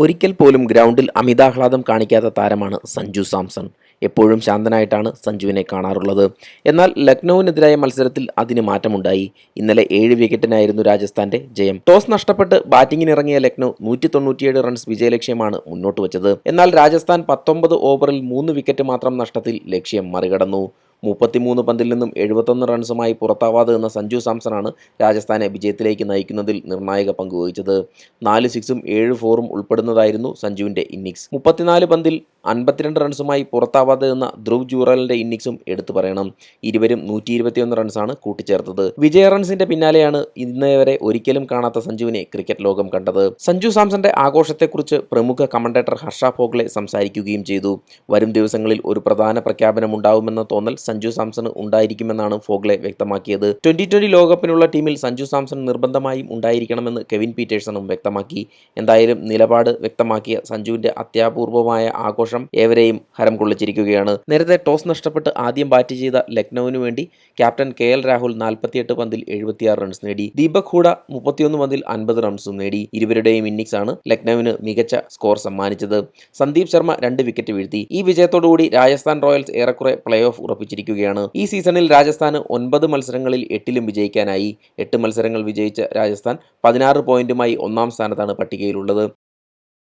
ഒരിക്കൽ പോലും ഗ്രൗണ്ടിൽ അമിതാഹ്ലാദം കാണിക്കാത്ത താരമാണ് സഞ്ജു സാംസൺ. എപ്പോഴും ശാന്തനായിട്ടാണ് സഞ്ജുവിനെ കാണാറുള്ളത്. എന്നാൽ ലക്നൌവിനെതിരായ മത്സരത്തിൽ അതിന് മാറ്റമുണ്ടായി. ഇന്നലെ ഏഴ് വിക്കറ്റിനായിരുന്നു രാജസ്ഥാന്റെ ജയം. ടോസ് നഷ്ടപ്പെട്ട് ബാറ്റിംഗിനിറങ്ങിയ ലക്നൗ നൂറ്റി തൊണ്ണൂറ്റിയേഴ് റൺസ് വിജയലക്ഷ്യമാണ് മുന്നോട്ട് വച്ചത് എന്നാൽ രാജസ്ഥാൻ പത്തൊമ്പത് ഓവറിൽ മൂന്ന് വിക്കറ്റ് മാത്രം നഷ്ടത്തിൽ ലക്ഷ്യം മറികടന്നു. മുപ്പത്തിമൂന്ന് പന്തിൽ നിന്നും എഴുപത്തൊന്ന് റൺസുമായി പുറത്താവാതെ നിന്ന സഞ്ജു സാംസണാണ് രാജസ്ഥാനെ വിജയത്തിലേക്ക് നയിക്കുന്നതിൽ നിർണായക പങ്കുവഹിച്ചത് നാല് സിക്സും ഏഴ് ഫോറും ഉൾപ്പെടുന്നതായിരുന്നു സഞ്ജുവിന്റെ ഇന്നിംഗ്സ് മുപ്പത്തിനാല് പന്തിൽ അൻപത്തിരണ്ട് റൺസുമായി പുറത്താവാതെ നിന്ന ധ്രുവ് ജൂറലിന്റെ ഇന്നിംഗ്സും എടുത്തു പറയണം. ഇരുവരും നൂറ്റി ഇരുപത്തിയൊന്ന് റൺസാണ് കൂട്ടിച്ചേർത്തത്. വിജയ റൺസിന്റെ പിന്നാലെയാണ് ഇന്നേവരെ ഒരിക്കലും കാണാത്ത സഞ്ജുവിനെ ക്രിക്കറ്റ് ലോകം കണ്ടത്. സഞ്ജു സാംസന്റെ ആഘോഷത്തെക്കുറിച്ച് പ്രമുഖ കമന്റേറ്റർ ഹർഷ ഫോഗ്ലെ സംസാരിക്കുകയും ചെയ്തു. വരും ദിവസങ്ങളിൽ ഒരു പ്രധാന പ്രഖ്യാപനം പ്രഖ്യാപനമുണ്ടാവുമെന്ന തോന്നൽ സഞ്ജു സാംസണ് ഉണ്ടായിരിക്കുമെന്നാണ് ഫോഗ്ലെ വ്യക്തമാക്കിയത്. ട്വന്റി ട്വന്റി ലോകകപ്പിനുള്ള ടീമിൽ സഞ്ജു സാംസൺ നിർബന്ധമായും ഉണ്ടായിരിക്കണമെന്ന് കെവിൻ പീറ്റേഴ്സണും വ്യക്തമാക്കി. എന്തായാലും നിലപാട് വ്യക്തമാക്കിയ സഞ്ജുവിന്റെ അത്യാപൂർവമായ ആഘോഷം ഏവരെയും ഹരം കൊള്ളിച്ചിരിക്കുകയാണ്. നേരത്തെ ടോസ് നഷ്ടപ്പെട്ട് ആദ്യം ബാറ്റ് ചെയ്ത ലക്നൌവിന് വേണ്ടി ക്യാപ്റ്റൻ കെ എൽ രാഹുൽ നാൽപ്പത്തിയെട്ട് പന്തിൽ എഴുപത്തിയാറ് റൺസ് നേടി. ദീപക് ഹൂഡ മുപ്പത്തിയൊന്ന് പന്തിൽ അൻപത് റൺസും നേടി. ഇരുവരുടെയും ഇന്നിംഗ്സ് ആണ് ലക്നൌവിന് മികച്ച സ്കോർ സമ്മാനിച്ചത്. സന്ദീപ് ശർമ്മ രണ്ട് വിക്കറ്റ് വീഴ്ത്തി. ഈ വിജയത്തോടുകൂടി രാജസ്ഥാൻ റോയൽസ് ഏറെക്കുറെ പ്ലേ ഓഫ് ഉറപ്പിച്ചിരിക്കുകയാണ്. ഈ സീസണിൽ രാജസ്ഥാന് ഒൻപത് മത്സരങ്ങളിൽ എട്ടിലും വിജയിക്കാനായി. എട്ട് മത്സരങ്ങൾ വിജയിച്ച രാജസ്ഥാൻ പതിനാറ് പോയിന്റുമായി ഒന്നാം സ്ഥാനത്താണ് പട്ടികയിലുള്ളത്.